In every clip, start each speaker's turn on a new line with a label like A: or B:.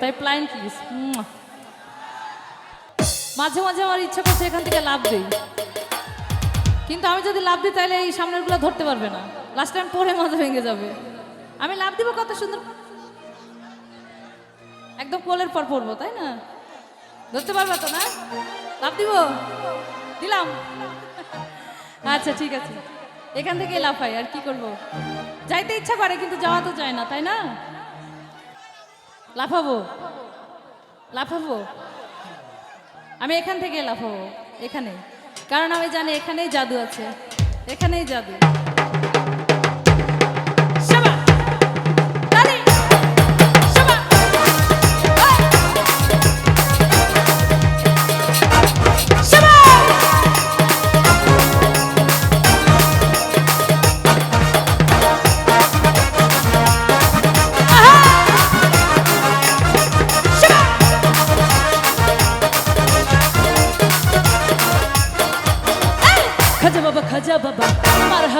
A: তাই প্লাইন কিস মাঝে মাঝে আমার ইচ্ছা করছে এখান থেকে লাভ দিই। কিন্তু আমি যদি লাভ দিই, তাহলে এই সামনেরগুলো ধরতে পারবে না। লাস্ট টাইম পরে মাথা ভেঙে যাবে। আমি লাভ দিব কত সুন্দর একদম কোলের পর পড়ব তাই না? ধরতে পারবে তো না? লাভ দিব? দিলাম। আচ্ছা ঠিক আছে। এখান থেকে লাফাই, আর কি করব? যাইতে ইচ্ছা করে, কিন্তু যাওয়া তো যায় না, তাই না? লাফাবো। লাফাবো। আমি এখান থেকে লাফাবো। এখানে কারণ আমি জানি এখানেই জাদু আছে। এখানেই জাদু।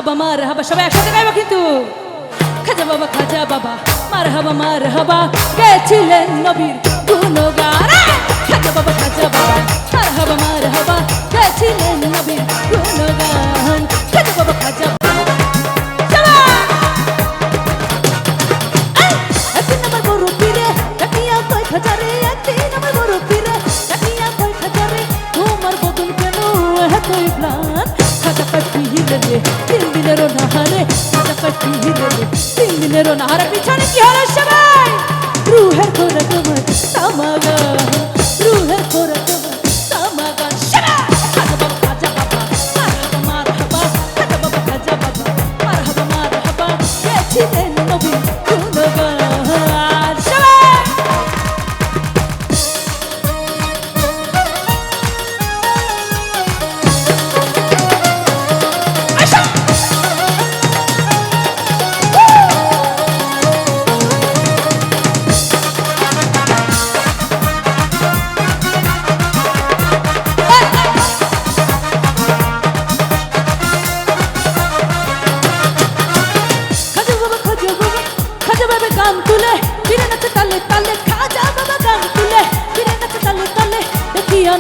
A: হাবা মার হাবা সবাই একসাথে গাইবো কিন্তু। খাজা বাবা খাজা বাবা মার হাবা মার হাবা গেছিলেন নবীর গুণগান। খাজা বাবা খাজা বাবা মার হাবা মার হাবা গেছিলেন নবীর গুণগান। খাজা বাবা, খাজা একদিন আমার আমার দিনেরও নাহারে খাজা কাটি হিলে তিন দিনেরও নাহারে, পিছনে কি হলো সবাই? রুহের করে তোমার তামাগা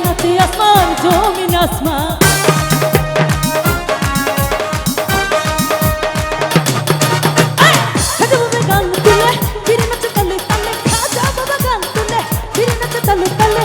A: নাচে আসমান, জমিন, আসমান। গান তুলে, ফিরে নাচে তালে তালে, খাজা বাবা গান তুলে, ফিরে নাচে তালে তালে।